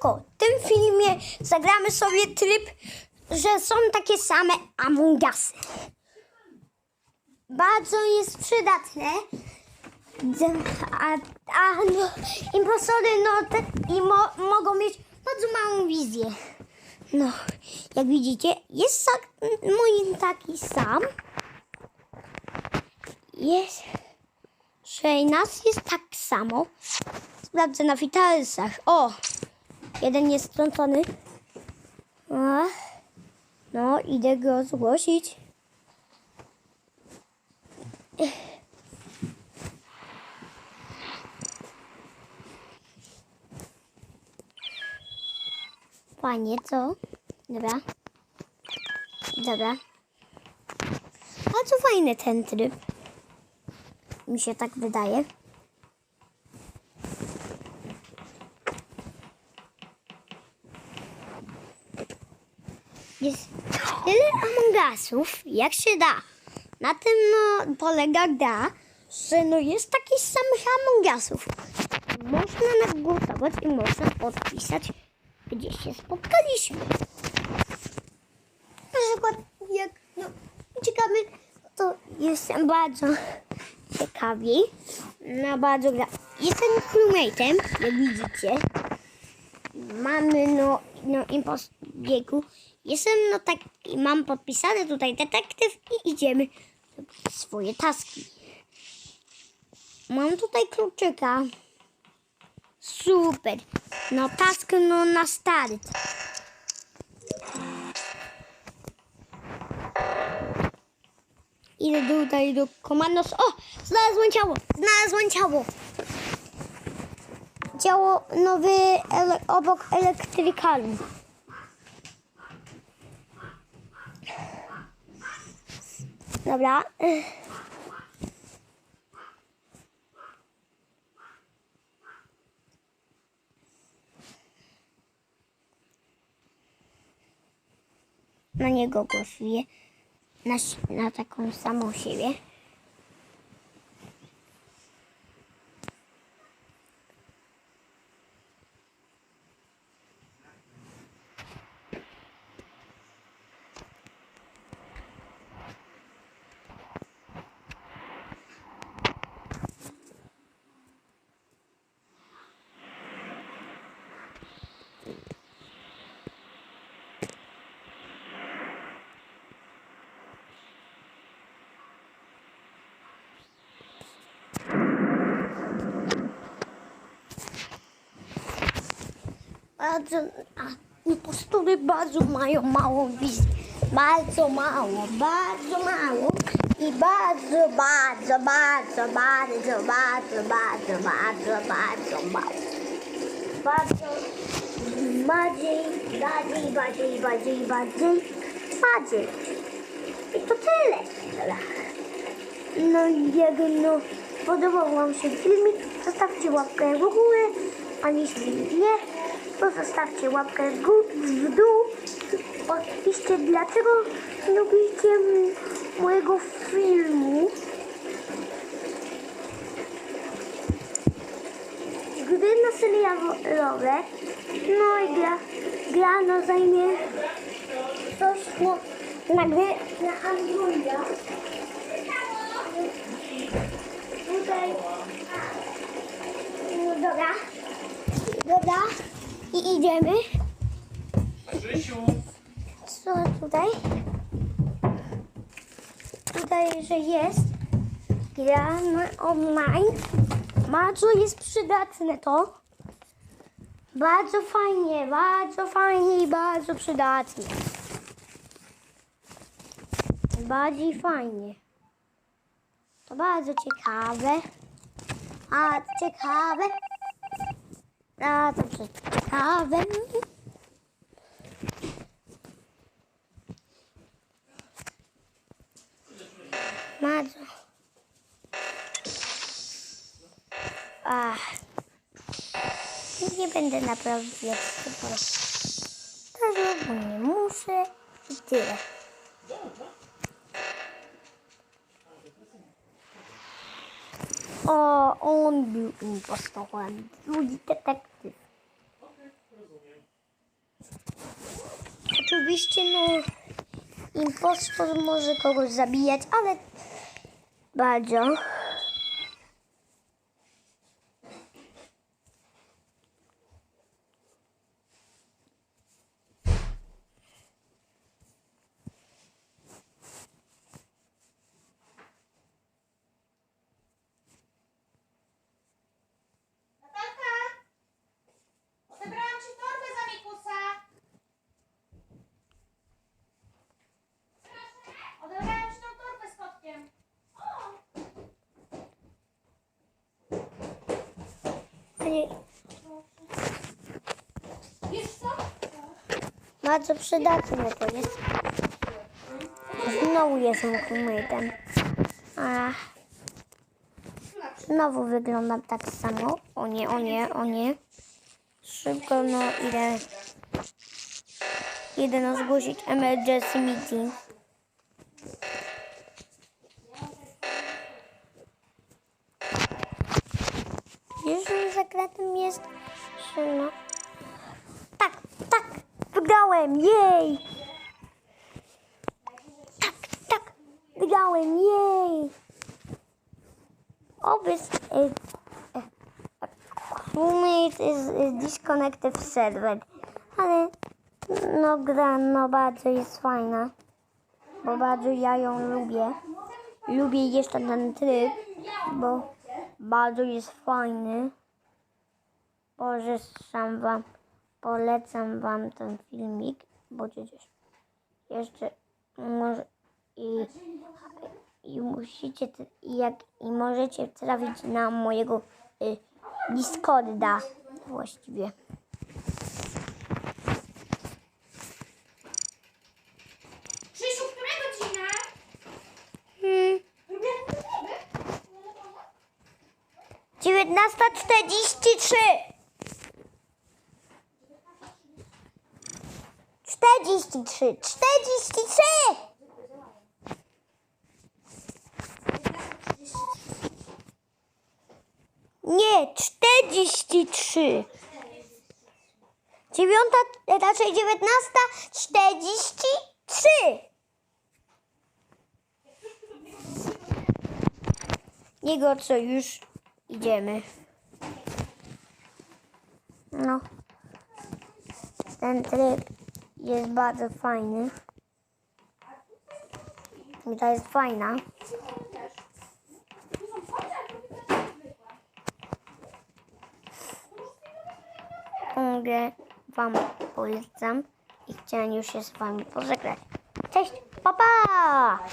Spoko. W tym filmie zagramy sobie tryb, że są takie same Among Usy. Bardzo jest przydatne. A, a no, no, te, i mo, mogą mieć bardzo małą wizję. No, jak widzicie, jest tak, mój taki sam. Jest, że nas jest tak samo. Sprawdzę na witalsach. O, jeden jest strącony. No, idę go zgłosić. Fajnie, co? Dobra. Dobra. Bardzo fajny ten tryb. Mi się tak wydaje. Jest tyle Among Usów, jak się da. Na tym no, polega gra, że no jest takich samych Among Usów. Można nagłosować i można podpisać, gdzie się spotkaliśmy. Na przykład jak no, ciekawy, to jestem bardzo ciekawi. No bardzo gra. Jestem crewmate'em, jak widzicie. Mamy no, no impost biegu. Jestem no tak, mam podpisane tutaj detektyw i idziemy swoje taski. Mam tutaj kluczyka. Super. No task no na start. Idę tutaj do komandos. O! Znalazłem ciało! Znalazłem ciało! Ciało nowy ele, obok elektrykalu. Dobra. Na niego głosuję. Na, na taką samą siebie. Bardzo, a impostory bardzo mają małą wizję. Bardzo mało, bardzo mało. I bardzo, bardzo, bardzo, bardzo, bardzo, bardzo, bardzo, bardzo mało. Bardzo, bardziej, bardziej, bardziej, bardziej, bardziej, bardziej. I to tyle. No jak no podobał Wam się filmik, zostawcie łapkę w górę, a jeśli nie, to zostawcie łapkę w, dół. Oczywiście dlaczego lubicie mojego filmu. Gry na serialowe, no i gra, gra zajmie coś na, na gry na Androida. Tutaj. No dobra. Dobra. I idziemy. Krzysiu, Co tutaj? Tutaj, że jest gra online. Bardzo jest przydatne to. Bardzo fajnie, bardzo fajnie i bardzo przydatnie. Bardziej fajnie. To bardzo ciekawe. A, ciekawe. A, to ciekawe. Bardzo. Ach. Nie będę naprawiać tego. Tego, bo nie muszę. I tyle. O, on był impostorem. Drugi detektyw. Oczywiście, no, impostor może kogoś zabijać, ale bardzo. Co? bardzo przydatne to jest. Znowu jestem humytem. A znowu wyglądam tak samo. O nie, o nie, o nie. Szybko, no idę. Idę no zgłosić emergency meeting. Jeżeli zakretem jest szyna. Tak, tak, wygrałem, jej! Tak, tak, wygrałem, jej! Obvious, uh, uh, crewmate is, is disconnected server, ale no gra, no bardzo jest fajna, bo bardzo ja ją lubię. Lubię jeszcze ten tryb, bo bardzo jest fajny. Polecam wam, polecam wam ten filmik, bo przecież jeszcze może i, i musicie i jak i możecie trafić na mojego y, Discorda właściwie. 19.43 43 43 Nie, 43 Dziewiąta, raczej dziewiętnasta, czterdzieści trzy. Niego co już idziemy. No. Ten tryb jest bardzo fajny. I to jest fajna. Mogę Wam polecam i chciałem już się z Wami pożegnać. Cześć, papa! Pa!